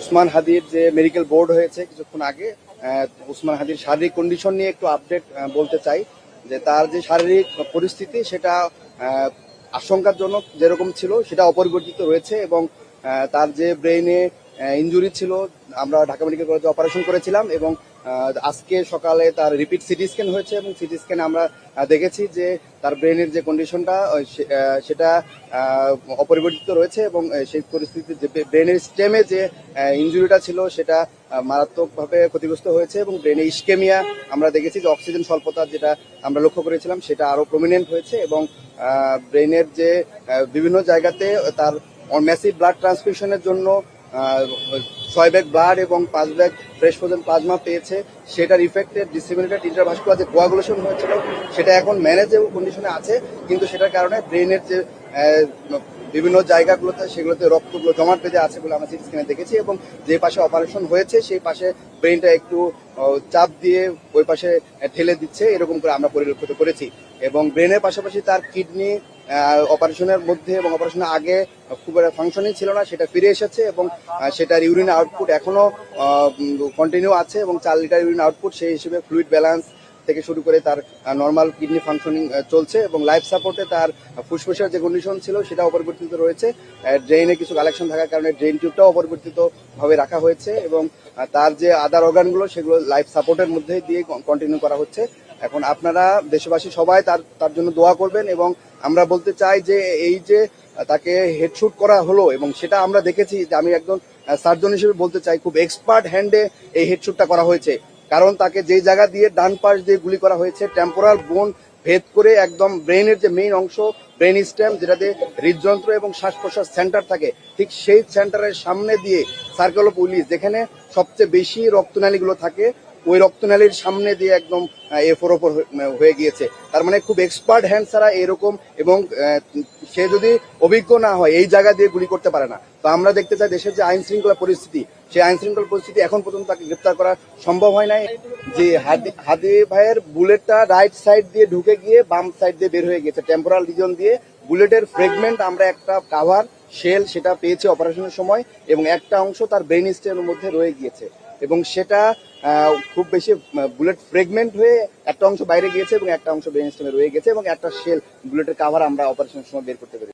উসমান হাদির যে medical board হয়েছে কিছুক্ষণ আগে উসমান হাদির শারীরিক কন্ডিশন নিয়ে একটু আপডেট বলতে চাই যে তার যে শারীরিক পরিস্থিতি সেটা আশঙ্কাজনক যেরকম ছিল সেটা অপরিবর্তিত রয়েছে এবং তার যে ব্রেইনে ইঞ্জুরি ছিল, আমরা ঢাকা মেডিকেল কলেজে অপারেশন করেছিলাম এবং আজকে সকালে তার রিপিট সিটি স্ক্যান হয়েছে এবং সিটি স্ক্যানে আমরা দেখেছি যে তার ব্রেনের যে কন্ডিশনটা সেটা অপরিবর্তিত রয়েছে এবং সেই পরিস্থিতিতে যে ব্রেনের স্টেমে যে ইনজুরিটা ছিল সেটা মারাত্মকভাবে ক্ষতিগ্রস্ত হয়েছে এবং ব্রেনে ইস্কেমিয়া আমরা দেখেছি যে অক্সিজেন স্বল্পতা যেটা আমরা লক্ষ্য করেছিলাম সেটা আরও প্রমিনেন্ট হয়েছে এবং ব্রেনের যে বিভিন্ন জায়গাতে তার ম্যাসিভ ব্লাড ট্রান্সফিউশনের জন্য ছয় ব্যাগ ব্লাড এবং পাঁচ ব্যাগ ফ্রেশ ফ্রোজেন প্লাজমা পেয়েছে। সেটার ইফেক্টে ডিসিমিনেটেড ইন্টারভাস্কুলার যে কোয়াগুলেশন হয়েছিল, সেটা এখন ম্যানেজেবল কন্ডিশনে আছে, কিন্তু সেটার কারণে ব্রেনের যে বিভিন্ন জায়গাগুলোতে সেগুলোতে রক্তগুলো জমাট বেঁধে আছে বলে আমরা সিটি স্ক্যানে দেখেছি এবং যে পাশে অপারেশন হয়েছে, সেই পাশে ব্রেনটা একটু চাপ দিয়ে ওই পাশে ঠেলে দিচ্ছে, এরকম করে আমরা পরিলক্ষিত করেছি। এবং ব্রেনের পাশাপাশি তার কিডনি অপারেশনের মধ্যে এবং অপারেশনের আগে খুব একটা ফাংশনিং ছিল না, সেটা ফিরে এসেছে এবং সেটার ইউরিন আউটপুট এখনও কন্টিনিউ আছে এবং চার লিটার ইউরিন আউটপুট সেই হিসেবে ফ্লুইড ব্যালেন্স থেকে শুরু করে তার নর্মাল কিডনি ফাংশনিং চলছে এবং লাইফ সাপোর্টে তার ফুসফুসের যে কন্ডিশন ছিল সেটা অপরিবর্তিত রয়েছে। ড্রেনে কিছু কালেকশন থাকার কারণে ড্রেন টিউবটাও অপরিবর্তিতভাবে রাখা হয়েছে এবং তার যে আদার অর্গানগুলো সেগুলো লাইফ সাপোর্টের মধ্যে দিয়ে কন্টিনিউ করা হচ্ছে। এখন আপনারা দেশবাসী সবাই তার তার জন্য দোয়া করবেন এবং আমরা বলতে চাই যে এই যে তাকে হেডশুট করা হলো এবং সেটা আমরা দেখেছি যে আমি একজন সার্জন হিসেবে বলতে চাই, খুব এক্সপার্ট হ্যান্ডে এই হেডশুটটা করা হয়েছে। কারণ তাকে যেই জায়গা দিয়ে ডান পাশ দিয়ে গুলি করা হয়েছে টেম্পোরাল বোন ভেদ করে একদম ব্রেনের যে মেইন অংশ ব্রেন স্টেম যেটাতে হৃদযন্ত্র এবং শ্বাস প্রশ্বাস সেন্টার থাকে, ঠিক সেই সেন্টারের সামনে দিয়ে সার্কেল অফ উইলিস যেখানে সবচেয়ে বেশি রক্তনালীগুলো থাকে ওই রক্তনালীর সামনে দিয়ে একদম এফোর ওপর হয়ে গিয়েছে। তার মানে খুব এক্সপার্ট হ্যান্ড ছাড়া এরকম এবং সে যদি অভিজ্ঞ না হয়, এই জায়গা দিয়ে গুলি করতে পারে না। তো আমরা দেখতে চাই দেশের যে আইন শৃঙ্খলা পরিস্থিতি, সেই আইন শৃঙ্খলা পরিস্থিতি এখন পর্যন্ত তাকে গ্রেপ্তার করা সম্ভব হয় নাই। যে হাদি হাদি ভাইয়ের বুলেটটা রাইট সাইড দিয়ে ঢুকে গিয়ে বাম সাইড দিয়ে বের হয়ে গেছে টেম্পোরাল রিজন দিয়ে। বুলেটের ফ্রেগমেন্ট আমরা একটা কাভার শেল সেটা পেয়েছি অপারেশনের সময় এবং একটা অংশ তার ব্রেন স্টেমের মধ্যে রয়ে গিয়েছে। এবং সেটা খুব বেশি বুলেট ফ্রেগমেন্ট হয়ে একটা অংশ বাইরে গিয়েছে এবং একটা অংশ ব্রেন স্টেমে রয়ে গেছে এবং একটা শেল বুলেটের কাভার আমরা অপারেশনের সময় বের করতে পেরেছি।